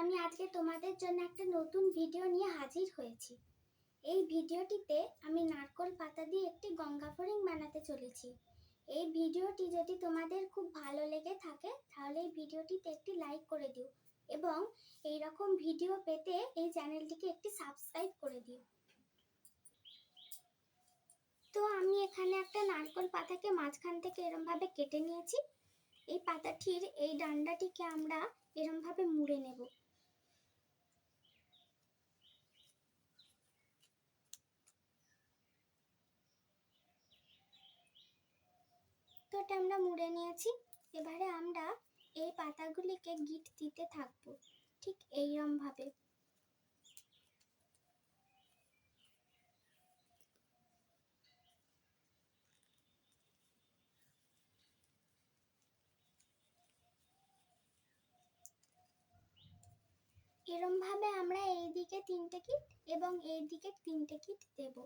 আমি আজকে তোমাদের জন্য একটা নতুন ভিডিও নিয়ে হাজির হয়েছি। এই ভিডিওটিতে আমি নারকোল পাতা দিয়ে একটি গঙ্গা ফড়িং বানাতে চলেছি। এই ভিডিওটি যদি তোমাদের খুব ভালো লেগে থাকে, তাহলে এই ভিডিওটিতে একটি লাইক করে দিও এবং এই রকম ভিডিও পেতে এই চ্যানেলটিকে একটি সাবস্ক্রাইব করে দিও। তো আমি এখানে একটা নারকোল পাতাকে মাঝখান থেকে এরমভাবে কেটে নিয়েছি। এই পাতাটির এই ডান্ডাটিকে আমরা এরমভাবে মুড়ে নেব। এটা আমরা মুড়ে নিয়েছি। এবারে আমরা এই পাতাগুলিকে গিট দিতে থাকব, ঠিক এইরকম ভাবে এরম ভাবে আমরা এই দিকে তিনটে কিট এবং এই দিকে তিনটে কিট দেব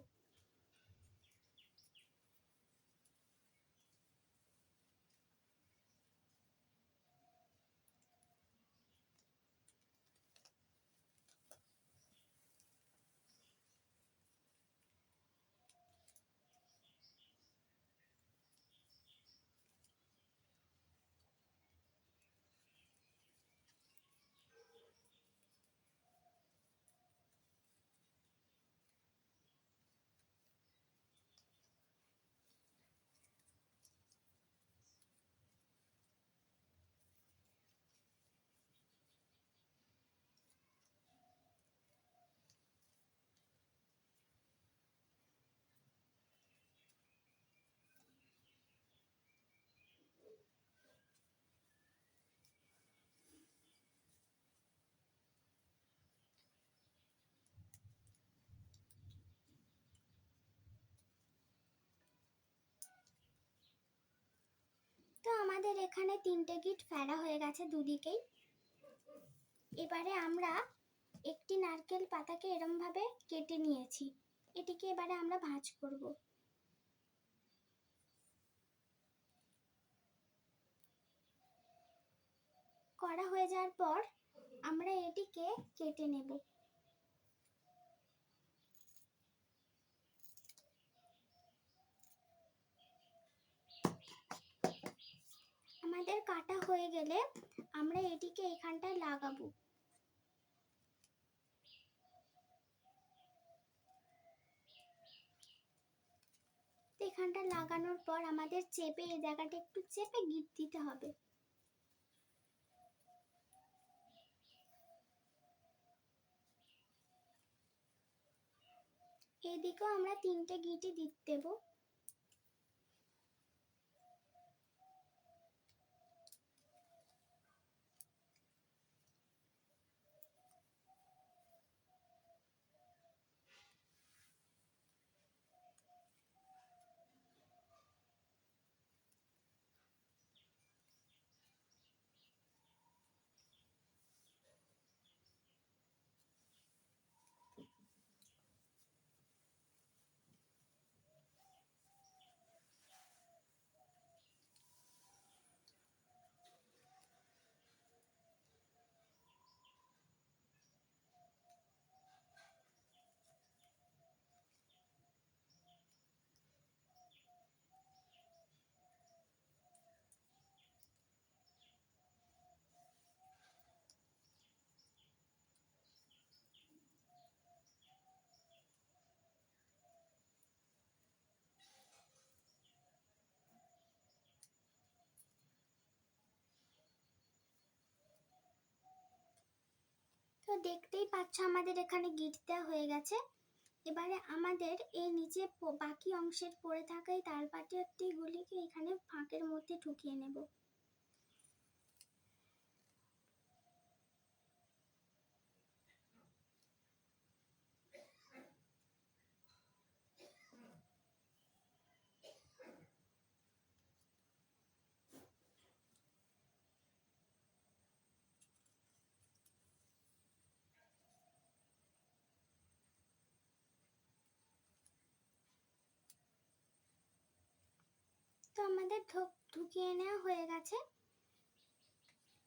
তো আমাদের এখানে তিনটে গিট ফেলা হয়ে গেছে দুদিকেই। এবারে আমরা একটি নারকেল পাতাকে এরম ভাবে কেটে নিয়েছি। এটিকে এবারে আমরা ভাঁজ করব। করা হয়ে যাওয়ার পর আমরা এটিকে কেটে নেব। আমাদের কাটা হয়ে গেলে আমরা এটিকে এখানটায় লাগাবো। এখানটা লাগানোর পর আমাদের চেপে, এই জায়গাটা একটু চেপে গিট দিতে হবে। এদিকেও আমরা তিনটে গিটি দিতে দেবো। তো দেখতেই পাচ্ছ আমাদের এখানে গিট দেওয়া হয়ে গেছে। এবারে আমাদের এই নিচে বাকি অংশের পড়ে থাকা এই তালপাটিগুলিকে এখানে ফাঁকের মধ্যে ঢুকিয়ে নেব। তো আমাদের ঢুকিয়ে নেওয়া হয়ে গেছে।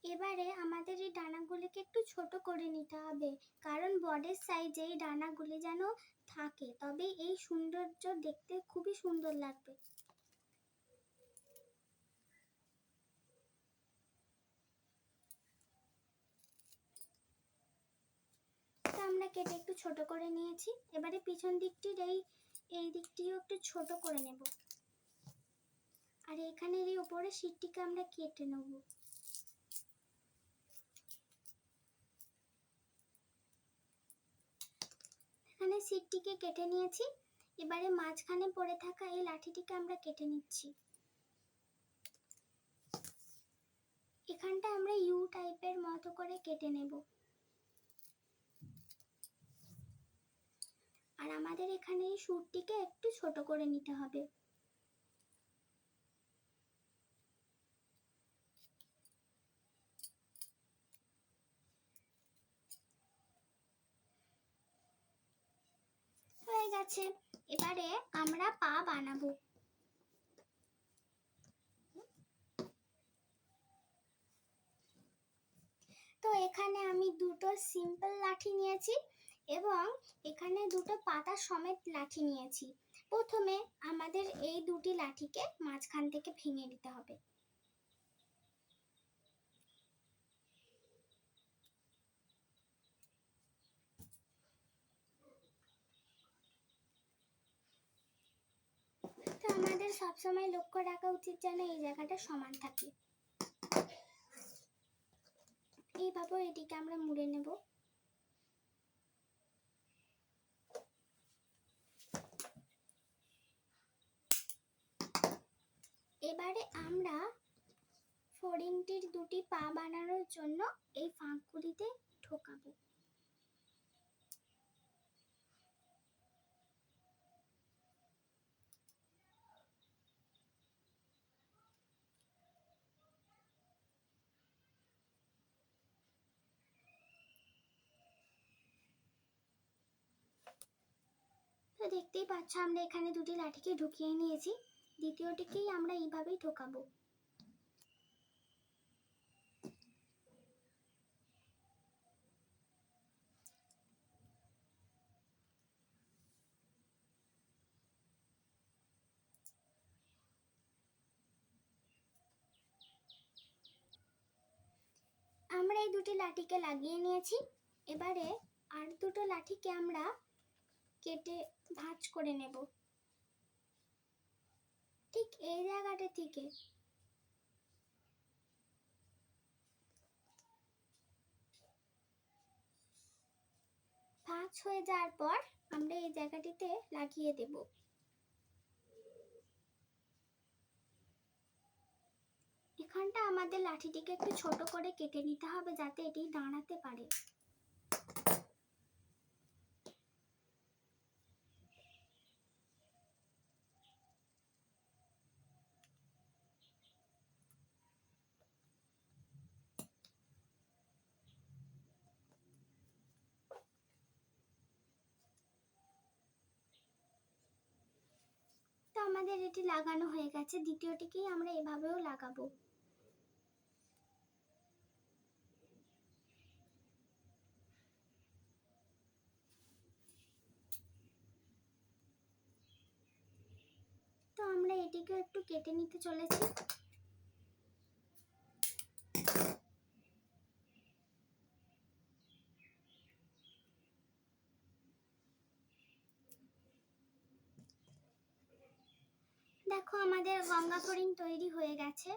এবারে আমাদের এই ডানাগুলিকে একটু ছোট করে নিতে হবে। কারণ বডের সাইজে এই ডানাগুলি যেন থাকে। তবে এই সৌন্দর্য দেখতে খুবই সুন্দর লাগবে। আমরা কেটে একটু ছোট করে নিয়েছি। এবারে পিছন দিকটির এই এই দিকটিও একটু ছোট করে নেব। আর এখানের এই উপরের শীটটিকে আমরা কেটে নেব। এখানে শীটটিকে কেটে নিয়েছি। এবারে মাঝখানে পড়ে থাকা এই লাঠিটিকে আমরা কেটে নিচ্ছি। এখানটা আমরা ইউ টাইপের মতো করে কেটে নেব। আর আমাদের এখানে এই সুরটিকে একটু ছোট করে নিতে হবে হয়ে গেছে এবারে আমরা পা বানাবো। তো এখানে আমি দুটো সিম্পল লাঠি নিয়েছি এবং এখানে দুটো পাতা সমেত লাঠি নিয়েছি। প্রথমে আমাদের এই দুটি লাঠিকে মাঝখান থেকে ভেঙে দিতে হবে তো আমাদের সবসময় লক্ষ্য রাখা উচিত যেন এই জায়গাটা সমান থাকে। এইভাবে এটিকে আমরা মুড়ে নেব। এবারে আমরা ফড়িংটির দুটি পা বানানোর জন্য এই ফাঁকগুলিতে ঢোকাবো তো দেখতেই পাচ্ছ, আমরা এখানে দুটি লাঠিকে ঢুকিয়ে নিয়েছি। দ্বিতীয়টিকেই আমরা এইভাবেই ঢোকাবো আমরা এই দুটি লাঠিকে লাগিয়ে নিয়েছি। এবারে আর দুটো লাঠিকে আমরা কেটে ভাঁজ করে নেব। ঠিক এই জায়গাটা থেকে ভাঁজ হয়ে যাওয়ার পর আমরা এই জায়গাটিতে লাগিয়ে দেব। এখানটা আমাদের লাঠিটিকে একটু ছোট করে কেটে নিতে হবে যাতে এটি দাঁড়াতে পারে তো আমাদের এটি লাগানো হয়ে গেছে। দ্বিতীয়টিকেই আমরা এভাবেও লাগাবো। তো আমরা এটিকে একটু কেটে নিতে চলেছি। আমাদের গঙ্গা ফড়িং তৈরি হয়ে গেছে।